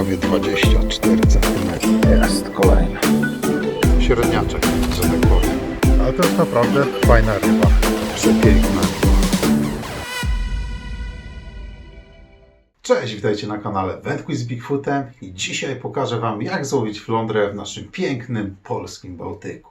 prawie 24 cm. Jest kolejny. Średniaczek, że tak powiem. Ale to jest naprawdę fajna ryba. Przepiękna. Cześć, witajcie na kanale Wędkuj z Bigfootem i dzisiaj pokażę Wam jak złowić flądrę w naszym pięknym polskim Bałtyku.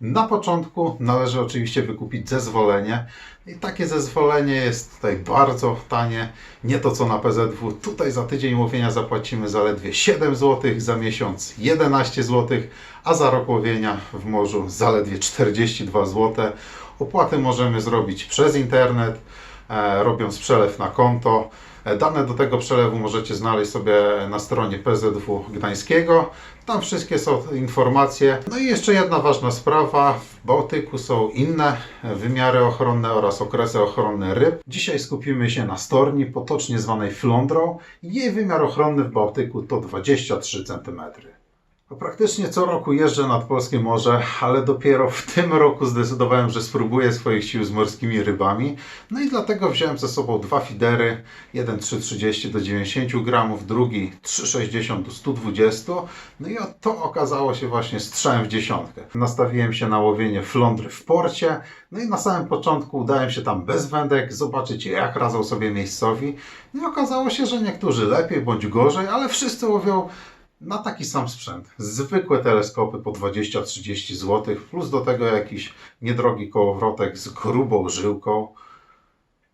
Na początku należy oczywiście wykupić zezwolenie i takie zezwolenie jest tutaj bardzo tanie, nie to co na PZW. Tutaj za tydzień łowienia zapłacimy zaledwie 7 zł, za miesiąc 11 zł, a za rok łowienia w morzu zaledwie 42 zł. Opłaty możemy zrobić przez internet, e, robiąc przelew na konto. E, Dane do tego przelewu możecie znaleźć sobie na stronie PZW Gdańskiego. Tam wszystkie są informacje. No i jeszcze jedna ważna sprawa. W Bałtyku są inne wymiary ochronne oraz okresy ochronne ryb. Dzisiaj skupimy się na storni, potocznie zwanej flądrą. Jej wymiar ochronny w Bałtyku to 23 cm. No, Praktycznie co roku jeżdżę nad polskie morze, ale dopiero w tym roku zdecydowałem, że spróbuję swoich sił z morskimi rybami. No i dlatego wziąłem ze sobą dwa fidery. Jeden 3,30 do 90 gramów, drugi 3,60 do 120. No i to okazało się właśnie strzałem w dziesiątkę. Nastawiłem się na łowienie flądry w porcie. No i na samym początku udałem się tam bez wędek, zobaczyć jak radzą sobie miejscowi. No i okazało się, że niektórzy lepiej bądź gorzej, ale wszyscy łowią na taki sam sprzęt. Zwykłe teleskopy po 20-30 zł, plus do tego jakiś niedrogi kołowrotek z grubą żyłką.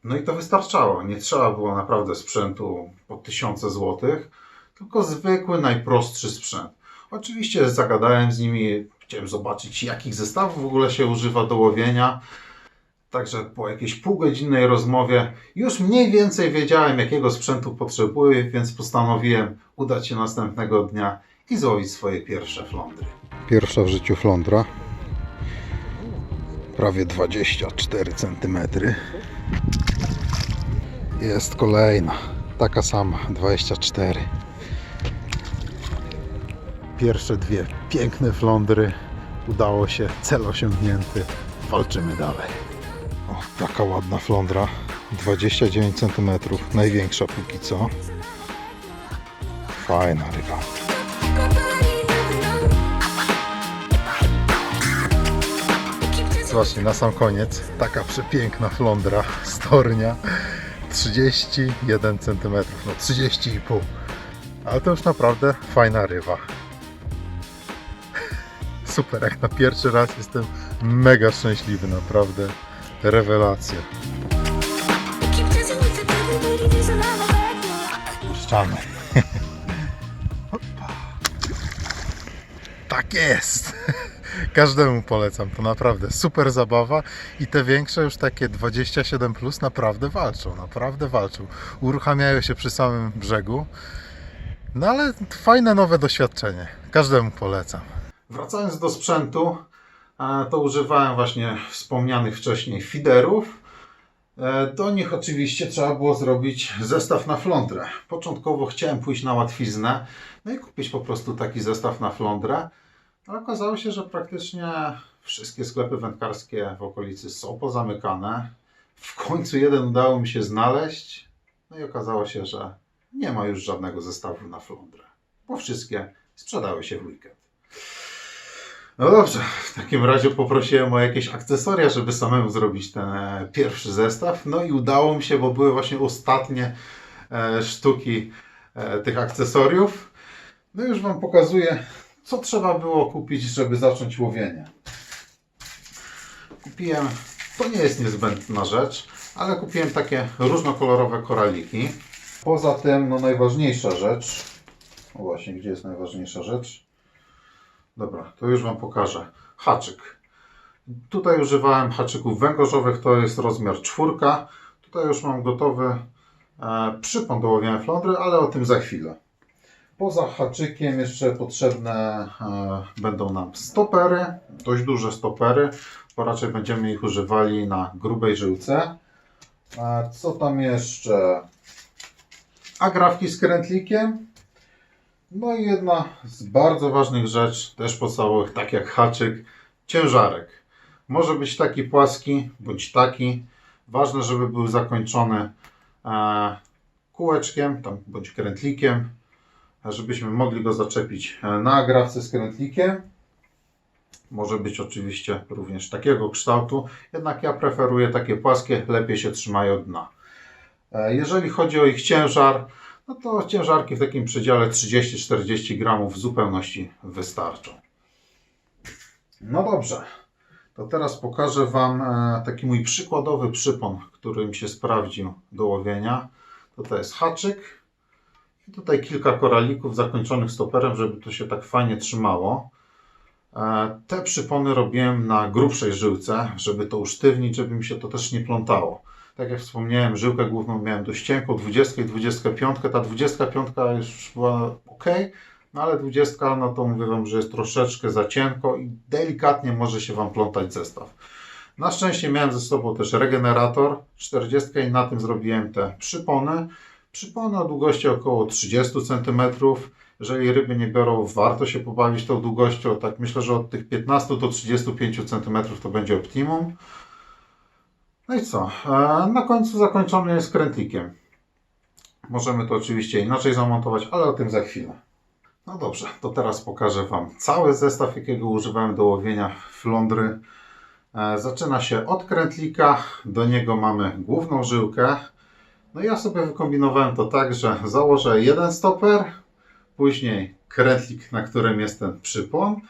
No i to wystarczało. Nie trzeba było naprawdę sprzętu po tysiące złotych, tylko zwykły, najprostszy sprzęt. Oczywiście zagadałem z nimi, chciałem zobaczyć jakich zestawów w ogóle się używa do łowienia. Także po jakiejś półgodzinnej rozmowie już mniej więcej wiedziałem, jakiego sprzętu potrzebuję, więc postanowiłem udać się następnego dnia i złowić swoje pierwsze flądry. Pierwsza w życiu flądra. Prawie 24 cm. Jest kolejna. Taka sama, 24. Pierwsze dwie piękne flądry. Udało się, cel osiągnięty. Walczymy dalej. O, taka ładna flądra. 29 cm, największa póki co. Fajna ryba. Zobaczcie, na sam koniec taka przepiękna flądra, stornia. 31 cm, no 30,5 Ale to już naprawdę fajna ryba. Super, jak na pierwszy raz jestem mega szczęśliwy, naprawdę. Rewelacja. Puszczamy. Tak jest. Każdemu polecam, to naprawdę super zabawa i te większe już takie 27 plus naprawdę walczą, naprawdę walczą. Uruchamiają się przy samym brzegu. No ale fajne nowe doświadczenie. Każdemu polecam. Wracając do sprzętu, to używałem właśnie wspomnianych wcześniej feederów. E, Do nich oczywiście trzeba było zrobić zestaw na flądrę. Początkowo chciałem pójść na łatwiznę, no i kupić po prostu taki zestaw na flądrę, ale okazało się, że praktycznie wszystkie sklepy wędkarskie w okolicy są pozamykane. W końcu jeden udało mi się znaleźć, no i okazało się, że nie ma już żadnego zestawu na flądrę, bo wszystkie sprzedały się w weekend. No dobrze, w takim razie poprosiłem o jakieś akcesoria, żeby samemu zrobić ten e, pierwszy zestaw. No i udało mi się, bo były właśnie ostatnie e, sztuki e, tych akcesoriów. No już Wam pokazuję, co trzeba było kupić, żeby zacząć łowienie. Kupiłem, to nie jest niezbędna rzecz, ale kupiłem takie różnokolorowe koraliki. Poza tym, no najważniejsza rzecz, właśnie, gdzie jest najważniejsza rzecz? Dobra, to już Wam pokażę. Haczyk. Tutaj używałem haczyków węgorzowych, to jest rozmiar czwórka. Tutaj już mam gotowy e, przypon do łowienia flądry, ale o tym za chwilę. Poza haczykiem jeszcze potrzebne e, będą nam stopery, dość duże stopery, bo raczej będziemy ich używali na grubej żyłce. E, co tam jeszcze? Agrafki z krętlikiem. No i jedna z bardzo ważnych rzeczy, też podstawowych, tak jak haczyk, ciężarek. Może być taki płaski, bądź taki. Ważne, żeby był zakończony e, kółeczkiem, tam, bądź krętlikiem. żebyśmy mogli go zaczepić e, na agrafce z krętlikiem. Może być oczywiście również takiego kształtu, jednak ja preferuję takie płaskie, lepiej się trzymają dna. E, Jeżeli chodzi o ich ciężar, no to ciężarki w takim przedziale 30-40 gramów w zupełności wystarczą. No dobrze, to teraz pokażę Wam e, taki mój przykładowy przypon, który mi się sprawdził do łowienia. Tutaj jest haczyk i tutaj kilka koralików zakończonych stoperem, żeby to się tak fajnie trzymało. E, Te przypony robiłem na grubszej żyłce, żeby to usztywnić, żeby mi się to też nie plątało. Tak jak wspomniałem, żyłkę główną miałem dość cienką, 20 i 25. Ta 25 już była ok, no ale 20 no to mówię Wam, że jest troszeczkę za cienko i delikatnie może się Wam plątać zestaw. Na szczęście miałem ze sobą też regenerator 40 i na tym zrobiłem te przypony. Przypony o długości około 30 cm. Jeżeli ryby nie biorą, warto się pobawić tą długością. Tak myślę, że od tych 15 do 35 cm to będzie optimum. No i co? E, Na końcu zakończony jest krętlikiem. Możemy to oczywiście inaczej zamontować, ale o tym za chwilę. No dobrze, to teraz pokażę Wam cały zestaw, jakiego używałem do łowienia flądry. E, Zaczyna się od krętlika, do niego mamy główną żyłkę. No ja sobie wykombinowałem to tak, że założę jeden stoper, później krętlik, na którym jest ten przypon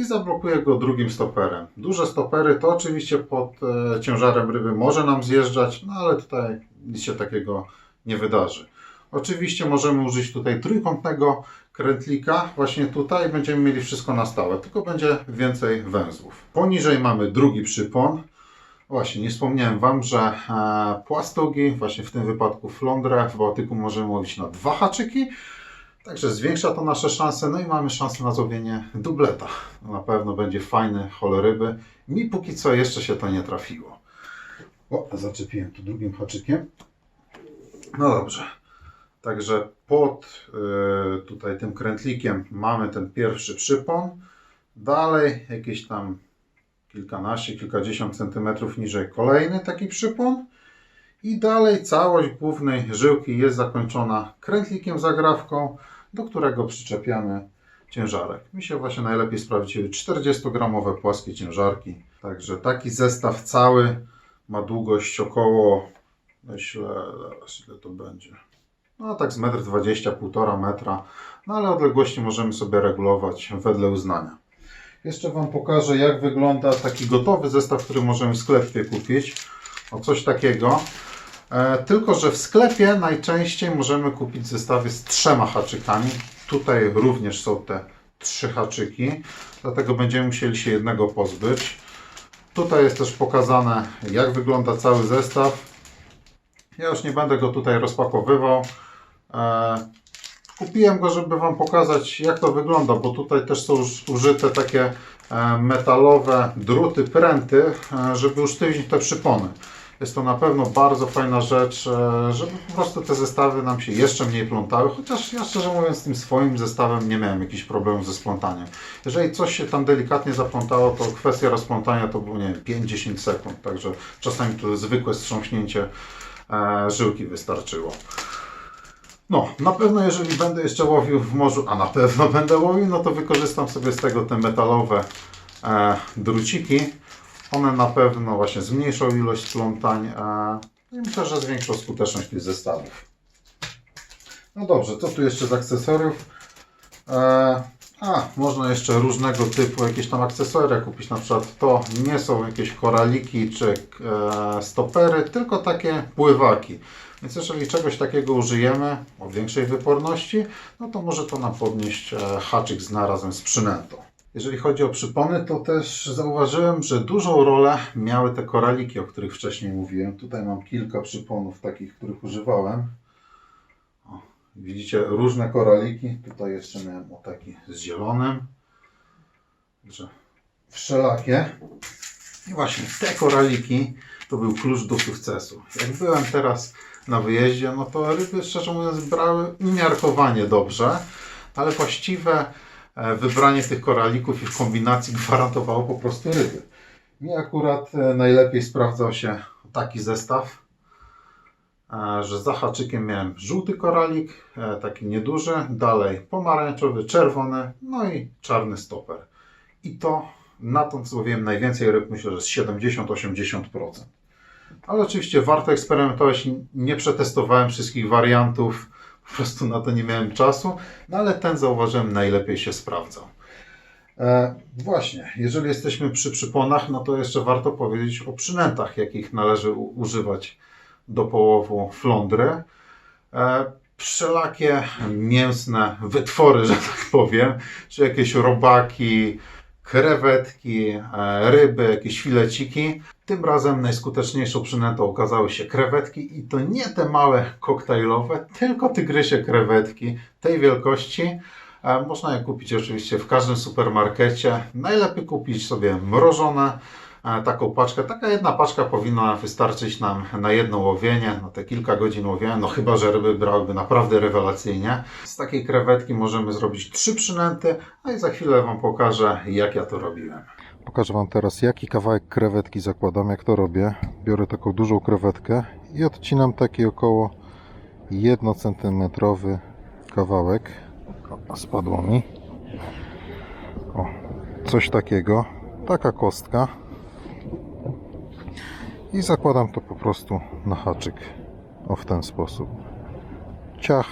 i zablokuję go drugim stoperem. Duże stopery to oczywiście pod e, ciężarem ryby może nam zjeżdżać, no ale tutaj nic się takiego nie wydarzy. Oczywiście możemy użyć tutaj trójkątnego krętlika, właśnie tutaj będziemy mieli wszystko na stałe, tylko będzie więcej węzłów. Poniżej mamy drugi przypon. Właśnie, nie wspomniałem Wam, że e, płastugi, właśnie w tym wypadku flądrę w Bałtyku możemy łowić na dwa haczyki, Także zwiększa to nasze szanse, no i mamy szansę na złowienie dubleta. Na pewno będzie fajny choleryby. Mi póki co jeszcze się to nie trafiło. O, zaczepiłem tu drugim haczykiem. No dobrze. Także pod y, tutaj tym krętlikiem mamy ten pierwszy przypon. Dalej jakieś tam kilkanaście, kilkadziesiąt centymetrów niżej kolejny taki przypon. I dalej całość głównej żyłki jest zakończona krętlikiem zagrawką, do którego przyczepiamy ciężarek. Mi się właśnie najlepiej sprawdziły 40-gramowe płaskie ciężarki. Także taki zestaw cały ma długość około, myślę, zaraz ile to będzie. No tak z 1,20 m, 1,5 metra. No ale odległości możemy sobie regulować wedle uznania. Jeszcze Wam pokażę jak wygląda taki gotowy zestaw, który możemy w sklepie kupić. O coś takiego. E, tylko, że w sklepie najczęściej możemy kupić zestawy z trzema haczykami. Tutaj również są te trzy haczyki, dlatego będziemy musieli się jednego pozbyć. Tutaj jest też pokazane, jak wygląda cały zestaw. Ja już nie będę go tutaj rozpakowywał. E, kupiłem go, żeby Wam pokazać, jak to wygląda, bo tutaj też są już użyte takie e, metalowe druty, pręty, żeby usztywnić te przypony. Jest to na pewno bardzo fajna rzecz, e, żeby po prostu te zestawy nam się jeszcze mniej plątały, chociaż ja szczerze mówiąc z tym swoim zestawem nie miałem jakichś problemów ze splątaniem. Jeżeli coś się tam delikatnie zaplątało, to kwestia rozplątania to było nie wiem, 5-10 sekund, także czasami to zwykłe strząśnięcie e, żyłki wystarczyło. No, na pewno jeżeli będę jeszcze łowił w morzu, a na pewno będę łowił, no to wykorzystam sobie z tego te metalowe e, druciki. One na pewno właśnie zmniejszą ilość splątań e, i myślę, że zwiększą skuteczność tych zestawów. No dobrze, co tu jeszcze z akcesoriów? E, a, można jeszcze różnego typu jakieś tam akcesoria kupić, na przykład to nie są jakieś koraliki czy e, stopery, tylko takie pływaki. Więc jeżeli czegoś takiego użyjemy o większej wyporności, no to może to nam podnieść e, haczyk z dna razem z przynętą. Jeżeli chodzi o przypony, to też zauważyłem, że dużą rolę miały te koraliki, o których wcześniej mówiłem. Tutaj mam kilka przyponów takich, których używałem. O, widzicie różne koraliki. Tutaj jeszcze miałem o taki z zielonym. Także wszelakie. I właśnie te koraliki to był klucz do sukcesu. Jak byłem teraz na wyjeździe, no to ryby szczerze mówiąc brały umiarkowanie dobrze, ale właściwe wybranie tych koralików i w kombinacji gwarantowało po prostu ryby. Mi akurat e, najlepiej sprawdzał się taki zestaw. e, że za haczykiem miałem żółty koralik, e, taki nieduży, dalej pomarańczowy, czerwony, no i czarny stoper. I to na tą złowiłem najwięcej ryb, myślę, że z 70-80%. Ale oczywiście warto eksperymentować. Nie przetestowałem wszystkich wariantów, po prostu na to nie miałem czasu, no ale ten zauważyłem najlepiej się sprawdzał. E, właśnie, jeżeli jesteśmy przy przyponach, no to jeszcze warto powiedzieć o przynętach, jakich należy u- używać do połowu flądry. E, wszelakie mięsne wytwory, że tak powiem, czy jakieś robaki, krewetki, e, ryby, jakieś fileciki. Tym razem najskuteczniejszą przynętą okazały się krewetki i to nie te małe koktajlowe, tylko tygrysie krewetki tej wielkości. E, Można je kupić oczywiście w każdym supermarkecie. Najlepiej kupić sobie mrożone, taką paczkę. Taka jedna paczka powinna wystarczyć nam na jedno łowienie, na te kilka godzin łowienia, no chyba, że ryby brałyby naprawdę rewelacyjnie. Z takiej krewetki możemy zrobić trzy przynęty, a i za chwilę Wam pokażę, jak ja to robiłem. Pokażę Wam teraz, jaki kawałek krewetki zakładam, jak to robię. Biorę taką dużą krewetkę i odcinam taki około 1 cm kawałek. Spadło mi. O, coś takiego. Taka kostka. I zakładam to po prostu na haczyk. O, w ten sposób. Ciach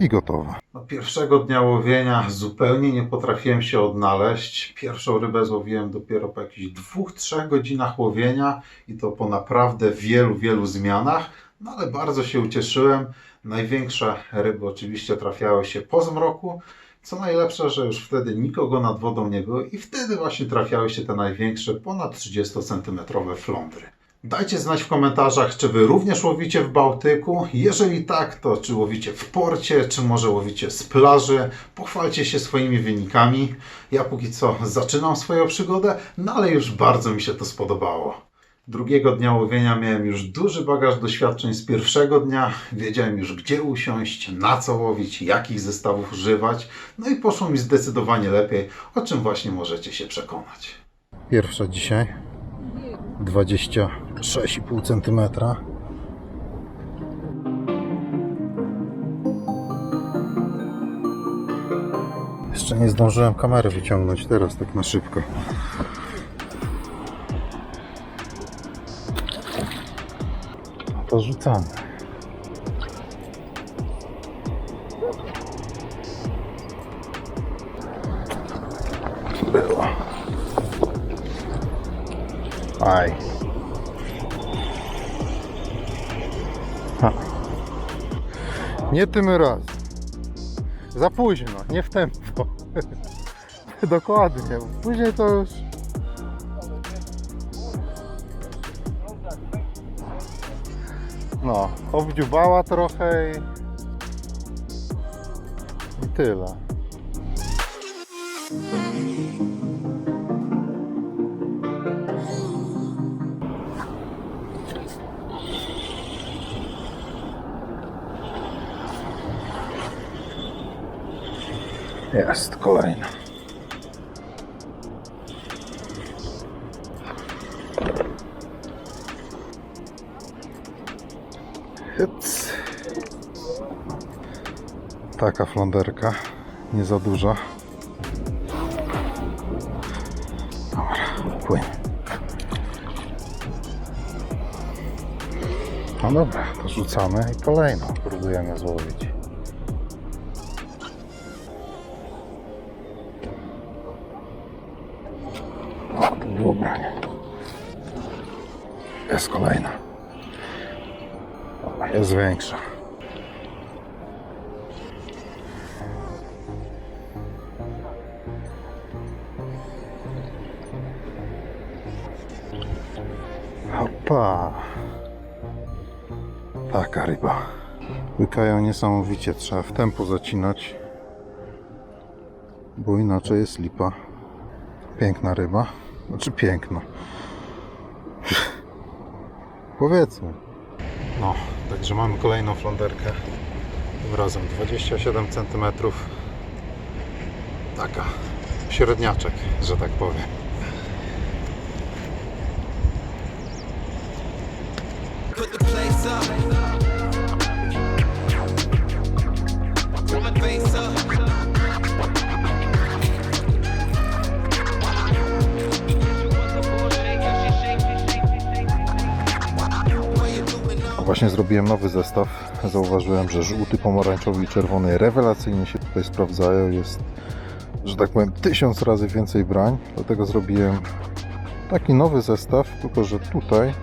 i gotowe. No, pierwszego dnia łowienia zupełnie nie potrafiłem się odnaleźć. Pierwszą rybę złowiłem dopiero po jakichś dwóch, trzech godzinach łowienia i to po naprawdę wielu, wielu zmianach. No ale bardzo się ucieszyłem. Największe ryby oczywiście trafiały się po zmroku. Co najlepsze, że już wtedy nikogo nad wodą nie było i wtedy właśnie trafiały się te największe, ponad 30 cm flądry. Dajcie znać w komentarzach, czy Wy również łowicie w Bałtyku. Jeżeli tak, to czy łowicie w porcie, czy może łowicie z plaży. Pochwalcie się swoimi wynikami. Ja póki co zaczynam swoją przygodę, no ale już bardzo mi się to spodobało. Drugiego dnia łowienia miałem już duży bagaż doświadczeń z pierwszego dnia. Wiedziałem już gdzie usiąść, na co łowić, jakich zestawów używać. No i poszło mi zdecydowanie lepiej, o czym właśnie możecie się przekonać. Pierwsza dzisiaj 26,5 cm. Jeszcze nie zdążyłem kamery wyciągnąć teraz tak na szybko. To rzucamy. Było. Aj. Nie tym razem. Za późno, nie w tempo. Dokładnie. Później to już. No, obdziubała trochę i, i tyle. Jest kolejna. Taka flonderka, nie za duża. Dobra, płyń. No dobra, to rzucamy i kolejną próbujemy złowić. Było branie. Jest kolejna. Jest większa. Hopa. Taka ryba. Łykają niesamowicie. Trzeba w tempo zacinać. Bo inaczej jest lipa. Piękna ryba. Znaczy piękna. Powiedzmy. No, także mamy kolejną flonderkę. Tym razem 27 cm. Taka średniaczek, że tak powiem. Właśnie zrobiłem nowy zestaw. Zauważyłem, że żółty, pomarańczowy i czerwony rewelacyjnie się tutaj sprawdzają. Jest, że tak powiem, tysiąc razy więcej brań. Dlatego zrobiłem taki nowy zestaw, tylko że tutaj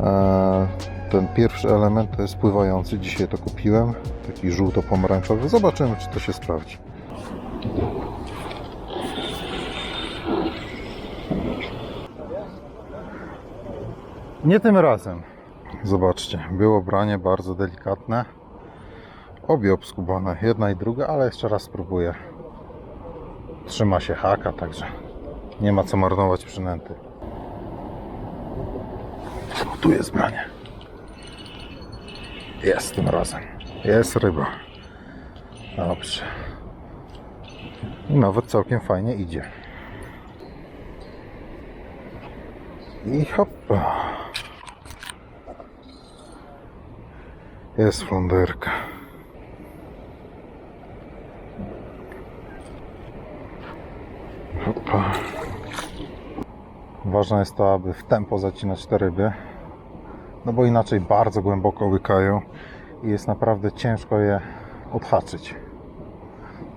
e, ten pierwszy element to jest pływający. Dzisiaj to kupiłem. Taki żółto-pomarańczowy. Zobaczymy, czy to się sprawdzi. Nie tym razem. Zobaczcie, było branie bardzo delikatne. Obie obskubane, jedna i druga, ale jeszcze raz spróbuję. Trzyma się haka, także nie ma co marnować przynęty. O, tu jest branie. Jest tym razem. Jest ryba. Dobrze. I nawet całkiem fajnie idzie. I hoppa. Jest flonderka. Ważne jest to, aby w tempo zacinać te ryby, no bo inaczej bardzo głęboko łykają i jest naprawdę ciężko je odhaczyć.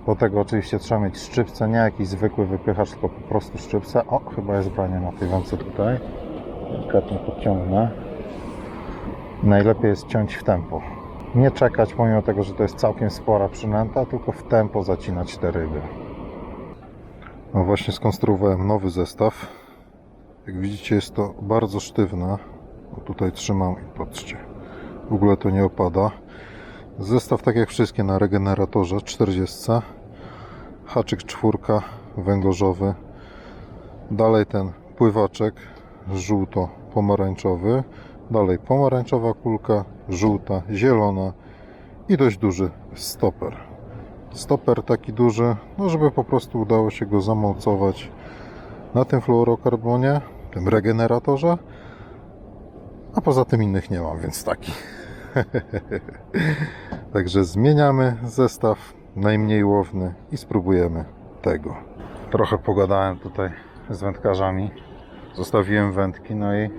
Do tego oczywiście trzeba mieć szczypce, nie jakiś zwykły wypychacz, tylko po prostu szczypce. O, chyba jest branie na tej wędce tutaj. Delikatnie podciągnę. Najlepiej jest ciąć w tempo. Nie czekać, pomimo tego, że to jest całkiem spora przynęta, tylko w tempo zacinać te ryby. No właśnie skonstruowałem nowy zestaw. Jak widzicie jest to bardzo sztywne. Tutaj trzymam i patrzcie. W ogóle to nie opada. Zestaw tak jak wszystkie na regeneratorze 40. Haczyk czwórka węgorzowy. Dalej ten pływaczek żółto-pomarańczowy. Dalej pomarańczowa kulka, żółta, zielona i dość duży stoper. Stoper taki duży, no żeby po prostu udało się go zamocować na tym fluorokarbonie, tym regeneratorze. A poza tym innych nie mam, więc taki. Także zmieniamy zestaw najmniej łowny i spróbujemy tego. Trochę pogadałem tutaj z wędkarzami. Zostawiłem wędki, no i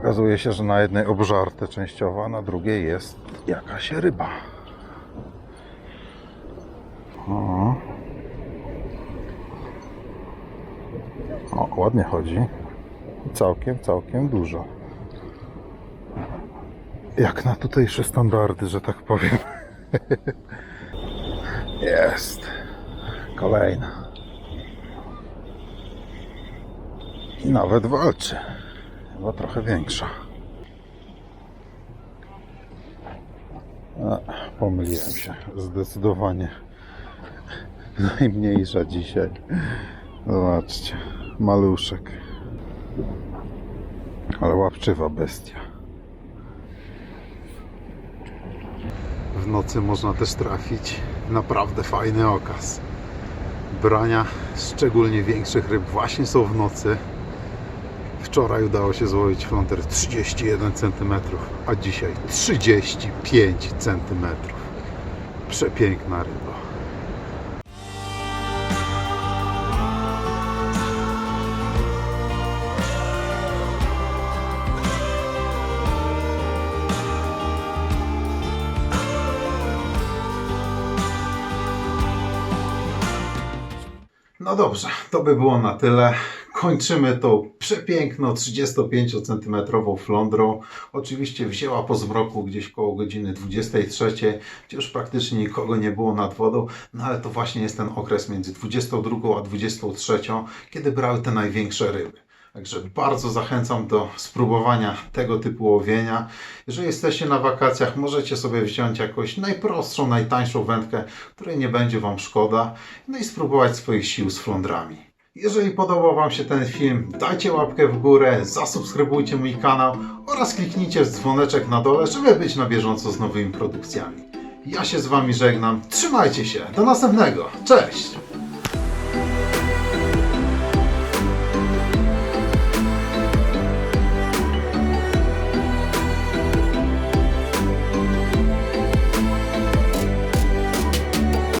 okazuje się, że na jednej obżarte częściowo, a na drugiej jest jakaś ryba. O, o ładnie chodzi. Całkiem, całkiem dużo. Jak na tutejsze standardy, że tak powiem. Jest. Kolejna. I nawet walczy. Chyba trochę większa. A, pomyliłem się. Zdecydowanie najmniejsza dzisiaj. Zobaczcie. Maluszek. Ale łapczywa bestia. W nocy można też trafić naprawdę fajny okaz. Brania szczególnie większych ryb właśnie są w nocy. Wczoraj udało się złowić fląter 31 cm, a dzisiaj 35 cm. Przepiękna ryba. No dobrze, to by było na tyle. Kończymy tą przepiękną 35 cm flądrą. Oczywiście wzięła po zmroku gdzieś koło godziny 23, gdzie już praktycznie nikogo nie było nad wodą, no ale to właśnie jest ten okres między 22 a 23, kiedy brały te największe ryby. Także bardzo zachęcam do spróbowania tego typu łowienia. Jeżeli jesteście na wakacjach, możecie sobie wziąć jakąś najprostszą, najtańszą wędkę, której nie będzie Wam szkoda, no i spróbować swoich sił z flądrami. Jeżeli podobał Wam się ten film, dajcie łapkę w górę, zasubskrybujcie mój kanał oraz kliknijcie w dzwoneczek na dole, żeby być na bieżąco z nowymi produkcjami. Ja się z Wami żegnam, trzymajcie się, do następnego, cześć!